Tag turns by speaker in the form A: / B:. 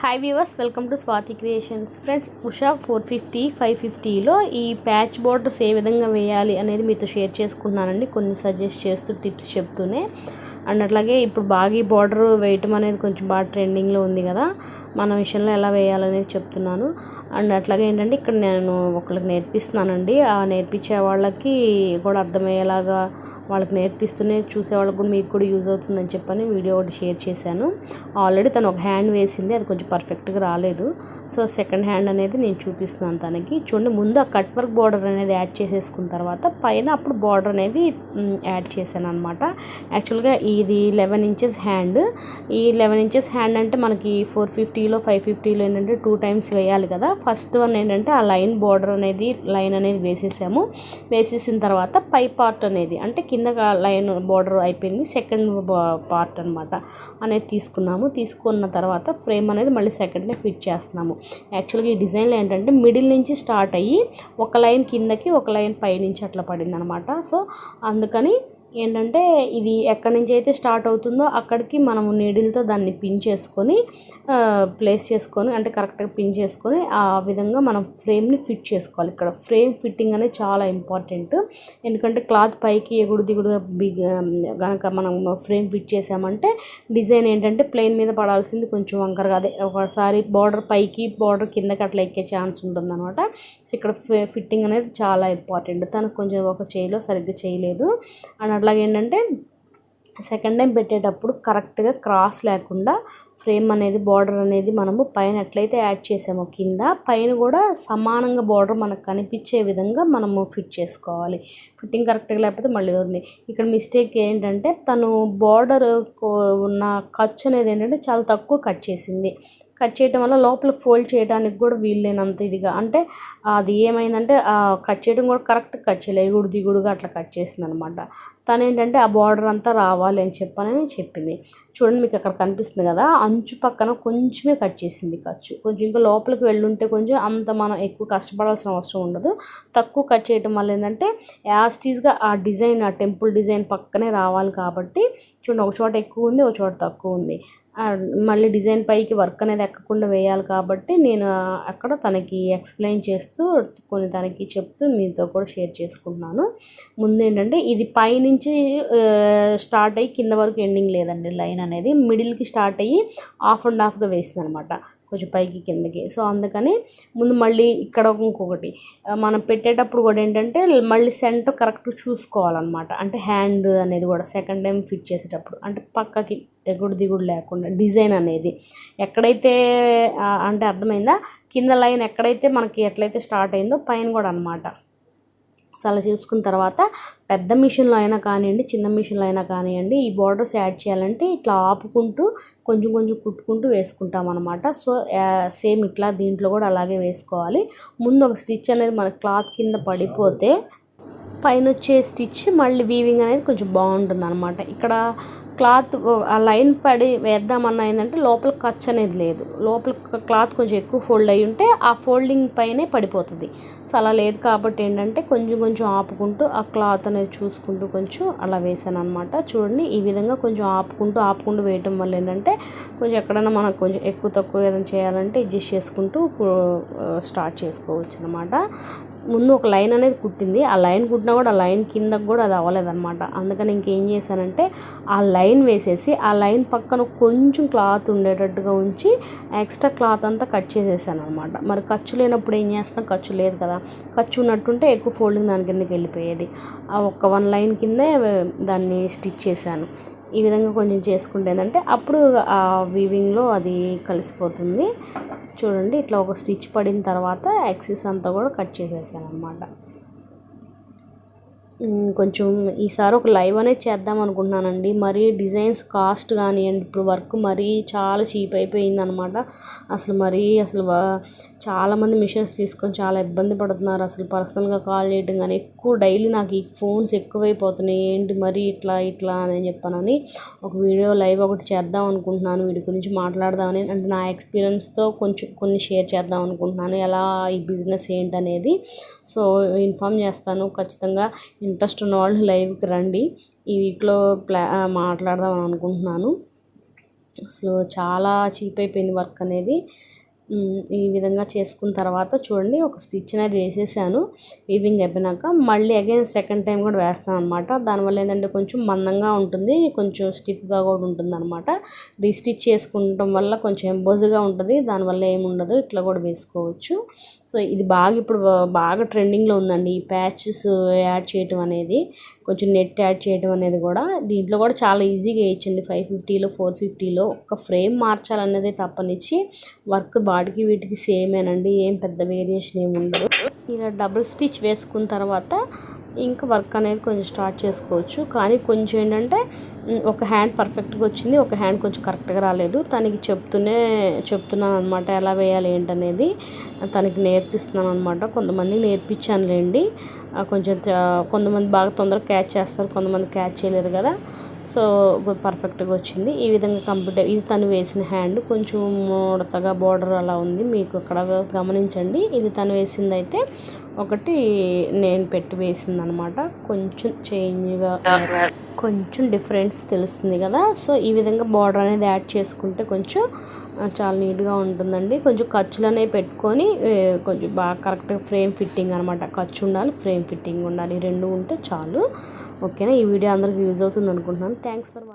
A: Hi viewers welcome to Swathi creations friends Usha four fifty five ఫిఫ్టీలో ఈ patch borders ఏ విధంగా వేయాలి అనేది మీతో షేర్ చేసుకున్నానండి. కొన్ని సజెస్ట్ చేస్తూ టిప్స్ చెప్తూనే. అండ్ అట్లాగే ఇప్పుడు బాగా ఈ బార్డర్ వేయటం అనేది కొంచెం బాగా ట్రెండింగ్లో ఉంది కదా. మన విషయంలో ఎలా వేయాలనేది చెప్తున్నాను. అండ్ అట్లాగే ఏంటంటే ఇక్కడ నేను ఒకళ్ళకి నేర్పిస్తున్నానండి. ఆ నేర్పించే వాళ్ళకి కూడా అర్థమయ్యేలాగా వాళ్ళకి నేర్పిస్తూనే చూసే వాళ్ళకి కూడా మీకు కూడా యూజ్ అవుతుందని చెప్పని వీడియో ఒకటి షేర్ చేశాను. ఆల్రెడీ తను ఒక హ్యాండ్ వేసింది అది కొంచెం పర్ఫెక్ట్గా రాలేదు. సో సెకండ్ హ్యాండ్ అనేది నేను చూపిస్తున్నాను తనకి. చూడండి ముందు ఆ కట్ వర్క్ బార్డర్ అనేది యాడ్ చేసేసుకున్న తర్వాత పైన అప్పుడు బార్డర్ అనేది యాడ్ చేశాను అనమాట యాక్చువల్గా ఇది లెవెన్ ఇంచెస్ హ్యాండ్ ఈ లెవెన్ ఇంచెస్ హ్యాండ్ అంటే మనకి ఫోర్ ఫిఫ్టీలో ఫైవ్ ఫిఫ్టీలో ఏంటంటే టూ టైమ్స్ వేయాలి కదా. ఫస్ట్ వన్ ఏంటంటే ఆ లైన్ బార్డర్ అనేది లైన్ అనేది వేసేసాము. వేసేసిన తర్వాత పై పార్ట్ అనేది అంటే కింద లైన్ బార్డర్ అయిపోయింది. సెకండ్ పార్ట్ అనమాట అనేది తీసుకున్నాము. తీసుకున్న తర్వాత ఫ్రేమ్ అనేది మళ్ళీ సెకండ్నే ఫిట్ చేస్తున్నాము. యాక్చువల్గా ఈ డిజైన్లో ఏంటంటే మిడిల్ నుంచి స్టార్ట్ అయ్యి ఒక లైన్ కిందకి ఒక లైన్ పైనుంచి అట్లా పడింది అనమాట సో అందుకని ఏంటంటే ఇది ఎక్కడి నుంచి అయితే స్టార్ట్ అవుతుందో అక్కడికి మనము నీడిల్తో దాన్ని పిన్ చేసుకొని ప్లేస్ చేసుకొని అంటే కరెక్ట్గా పిన్ చేసుకొని ఆ విధంగా మనం ఫ్రేమ్ని ఫిట్ చేసుకోవాలి. ఇక్కడ ఫ్రేమ్ ఫిట్టింగ్ అనేది చాలా ఇంపార్టెంట్ ఎందుకంటే క్లాత్ పైకి ఎగుడు దిగుడుగా బిగ్ కనుక మనం ఫ్రేమ్ ఫిట్ చేసామంటే డిజైన్ ఏంటంటే ప్లెయిన్ మీద పడాల్సింది కొంచెం వంకరగా అదే ఒకసారి బార్డర్ పైకి బార్డర్ కిందకి అట్లా ఎక్కే ఛాన్స్ ఉంటుంది అనమాట సో ఇక్కడ ఫిట్టింగ్ అనేది చాలా ఇంపార్టెంట్ తనకు కొంచెం ఒక చేయిలో సరిగ్గా చేయలేదు. అండ్ అట్లాగే ఏంటంటే సెకండ్ టైం పెట్టేటప్పుడు కరెక్ట్గా క్రాస్ లేకుండా ఫ్రేమ్ అనేది బార్డర్ అనేది మనము పైన ఎట్లయితే యాడ్ చేసామో కింద పైన కూడా సమానంగా బార్డర్ మనకు కనిపించే విధంగా మనము ఫిట్ చేసుకోవాలి. ఫిట్టింగ్ కరెక్ట్గా లేకపోతే మళ్ళీ ఉంది ఇక్కడ మిస్టేక్ ఏంటంటే తను బార్డర్ ఉన్న ఖర్చు అనేది ఏంటంటే చాలా తక్కువ కట్ చేసింది. కట్ చేయడం వల్ల లోపల ఫోల్డ్ చేయడానికి కూడా వీల్లేనంత ఇదిగా. అంటే అది ఏమైందంటే ఆ కట్ చేయడం కూడా కరెక్ట్ కట్ చేయలేదు ఎగుడు దిగుడుగా అట్లా కట్ చేసింది అనమాట తను ఏంటంటే ఆ బార్డర్ అంతా రావాలి అని చెప్పానని చెప్పింది. చూడండి మీకు అక్కడ కనిపిస్తుంది కదా అంచు పక్కన కొంచెమే కట్ చేసింది ఖర్చు. కొంచెం ఇంకా లోపలికి వెళ్ళుంటే కొంచెం అంత మనం ఎక్కువ కష్టపడాల్సిన అవసరం ఉండదు. తక్కువ కట్ చేయడం వల్ల ఏంటంటే యాస్టీస్గా ఆ డిజైన్ ఆ టెంపుల్ డిజైన్ పక్కనే రావాలి కాబట్టి చూడండి ఒక చోట ఎక్కువ ఉంది ఒక చోట తక్కువ ఉంది. మళ్ళీ డిజైన్ పైకి వర్క్ అనేది ఎక్కకుండా వేయాలి కాబట్టి నేను అక్కడ తనకి ఎక్స్ప్లెయిన్ చేస్తూ కొన్ని తనకి చెప్తూ మీతో కూడా షేర్ చేసుకుంటున్నాను. ముందు ఏంటంటే ఇది పైనుంచి స్టార్ట్ అయ్యి కింద వరకు ఎండింగ్ లేదండి లైన్ అనేది. మిడిల్కి స్టార్ట్ అయ్యి ఆఫ్ అండ్ ఆఫ్గా వేసింది అనమాట కొంచెం పైకి కిందకి. సో అందుకని ముందు మళ్ళీ ఇక్కడ ఇంకొకటి. మనం పెట్టేటప్పుడు కూడా ఏంటంటే మళ్ళీ సెంటర్ కరెక్ట్ చూసుకోవాలన్నమాట. అంటే హ్యాండ్ అనేది కూడా సెకండ్ టైం ఫిట్ చేసేటప్పుడు. అంటే పక్కకి ఎగుడు దిగుడు లేకుండా డిజైన్ అనేది. ఎక్కడైతే అంటే అర్థమైందా? కింద లైన్ ఎక్కడైతే మనకి ఎట్లయితే స్టార్ట్ అయిందో పైన కూడా అనమాట సో అలా చూసుకున్న తర్వాత పెద్ద మిషన్లో అయినా కానివ్వండి చిన్న మిషన్లో అయినా కానివ్వండి ఈ బార్డర్స్ యాడ్ చేయాలంటే ఇట్లా ఆపుకుంటూ కొంచెం కొంచెం కుట్టుకుంటూ వేసుకుంటాం అనమాట సో సేమ్ ఇట్లా దీంట్లో కూడా అలాగే వేసుకోవాలి. ముందు ఒక స్టిచ్ అనేది మన క్లాత్ కింద పడిపోతే పైన వచ్చే స్టిచ్ మళ్ళీ వీవింగ్ అనేది కొంచెం బాగుంటుంది అనమాట ఇక్కడ క్లాత్ ఆ లైన్ పడి వేద్దామన్నా ఏంటంటే లోపల ఖర్చు అనేది లేదు. లోపల క్లాత్ కొంచెం ఎక్కువ ఫోల్డ్ అయి ఉంటే ఆ ఫోల్డింగ్ పైనే పడిపోతుంది. సో అలా లేదు కాబట్టి ఏంటంటే కొంచెం కొంచెం ఆపుకుంటూ ఆ క్లాత్ అనేది చూసుకుంటూ కొంచెం అలా వేసాను అనమాట చూడండి ఈ విధంగా కొంచెం ఆపుకుంటూ ఆపుకుంటూ వేయటం వల్ల ఏంటంటే కొంచెం ఎక్కడైనా మనకు కొంచెం ఎక్కువ తక్కువ ఏదైనా చేయాలంటే అడ్జస్ట్ చేసుకుంటూ స్టార్ట్ చేసుకోవచ్చు అనమాట ముందు ఒక లైన్ అనేది కుట్టింది. ఆ లైన్ కుట్టినా కూడా ఆ లైన్ కిందకు కూడా అది అవ్వలేదన్నమాట. అందుకని ఇంకేం చేశానంటే ఆ లైన్ వేసేసి ఆ లైన్ పక్కన కొంచెం క్లాత్ ఉండేటట్టుగా ఉంచి ఎక్స్ట్రా క్లాత్ అంతా కట్ చేసేసాను అనమాట మరి ఖర్చు లేనప్పుడు ఏం చేస్తాం? ఖర్చు లేదు కదా. ఖర్చు ఉన్నట్టుంటే ఎక్కువ ఫోల్డింగ్ దాని కిందకి వెళ్ళిపోయేది. ఆ ఒక్క వన్ లైన్ కిందే దాన్ని స్టిచ్ చేశాను. ఈ విధంగా కొంచెం చేసుకుంటే ఏంటంటే అప్పుడు ఆ వీవింగ్లో అది కలిసిపోతుంది. చూడండి ఇట్లా ఒక స్టిచ్ పడిన తర్వాత యాక్సిస్ అంతా కూడా కట్ చేసేసాను అనమాట కొంచెం ఈసారి ఒక లైవ్ అనేది చేద్దాం అనుకుంటున్నానండి. మరీ డిజైన్స్ కాస్ట్ కానివ్వండి ఇప్పుడు వర్క్ మరీ చాలా చీప్ అయిపోయింది అనమాట అసలు మరీ అసలు చాలామంది మిషన్స్ తీసుకొని చాలా ఇబ్బంది పడుతున్నారు. అసలు పర్సనల్గా కాల్ చేయడం కానీ ఎక్కువ డైలీ నాకు ఈ ఫోన్స్ ఎక్కువైపోతున్నాయి. ఏంటి మరి ఇట్లా ఇట్లా అని చెప్పానని ఒక వీడియో లైవ్ ఒకటి చేద్దాం అనుకుంటున్నాను. వీడి గురించి మాట్లాడదామని అంటే నా ఎక్స్పీరియన్స్తో కొంచెం కొన్ని షేర్ చేద్దాం అనుకుంటున్నాను. ఎలా ఈ బిజినెస్ ఏంటనేది. సో ఇన్ఫామ్ చేస్తాను. ఖచ్చితంగా ఇంట్రెస్ట్ ఉన్న వాళ్ళు లైవ్కి రండి. ఈ వీక్లో ప్లా మాట్లాడదాం అని అనుకుంటున్నాను. అసలు చాలా చీప్ అయిపోయింది వర్క్ అనేది. ఈ విధంగా చేసుకున్న తర్వాత చూడండి ఒక స్టిచ్ అనేది వేసేసాను. వీవింగ్ అయిపోయినాక మళ్ళీ అగైన్ సెకండ్ టైం కూడా వేస్తాను అనమాట దానివల్ల ఏంటంటే కొంచెం మందంగా ఉంటుంది కొంచెం స్టిఫ్గా కూడా ఉంటుంది అనమాట రీస్టిచ్ చేసుకుంటాం వల్ల కొంచెం ఎంబోజ్గా ఉంటుంది దానివల్ల ఏముండదు ఇట్లా కూడా వేసుకోవచ్చు. సో ఇది బాగా ఇప్పుడు బాగా ట్రెండింగ్లో ఉందండి ఈ ప్యాచెస్ యాడ్ చేయటం అనేది. కొంచెం నెట్ యాడ్ చేయడం అనేది కూడా దీంట్లో కూడా చాలా ఈజీగా వేయచ్చండి. ఫైవ్ ఫిఫ్టీలో ఫోర్ ఫిఫ్టీలో ఒక ఫ్రేమ్ మార్చాలన్నదే తప్పనిచ్చి వర్క్ బాడీకి వీటికి సేమేనండి ఏం పెద్ద వేరియేషన్ ఏమి ఉండదు. ఇలా డబుల్ స్టిచ్ వేసుకున్న తర్వాత ఇంకా వర్క్ అనేది కొంచెం స్టార్ట్ చేసుకోవచ్చు. కానీ కొంచెం ఏంటంటే ఒక హ్యాండ్ పర్ఫెక్ట్గా వచ్చింది ఒక హ్యాండ్ కొంచెం కరెక్ట్గా రాలేదు. తనకి చెప్తూనే చెప్తున్నాను అనమాట ఎలా వేయాలి ఏంటనేది. తనకి నేర్పిస్తున్నాను అనమాట కొంతమంది నేర్పించానులేండి కొంచెం కొంతమంది బాగా తొందరగా క్యాచ్ చేస్తారు కొంతమంది క్యాచ్ చేయలేరు కదా. సో పర్ఫెక్ట్గా వచ్చింది. ఈ విధంగా కంప్యూటర్ ఇది తను వేసిన హ్యాండ్ కొంచెం ముడతగా బార్డర్ అలా ఉంది. మీకు అక్కడ గమనించండి. ఇది తను వేసింది అయితే ఒకటి నేను పెట్టి వేసింది అనమాట కొంచెం చేంజ్గా కొంచెం డిఫరెన్స్ తెలుస్తుంది కదా. సో ఈ విధంగా బార్డర్ అనేది యాడ్ చేసుకుంటే కొంచెం చాలా నీట్గా ఉంటుందండి. కొంచెం ఖర్చులు అనేవి పెట్టుకొని కొంచెం బాగా కరెక్ట్గా ఫ్రేమ్ ఫిట్టింగ్ అనమాట. ఖర్చు ఉండాలి ఫ్రేమ్ ఫిట్టింగ్ ఉండాలి. రెండు ఉంటే చాలు. ఓకేనా? ఈ వీడియో అందరికి యూజ్ అవుతుంది అనుకుంటున్నాను. Thanks for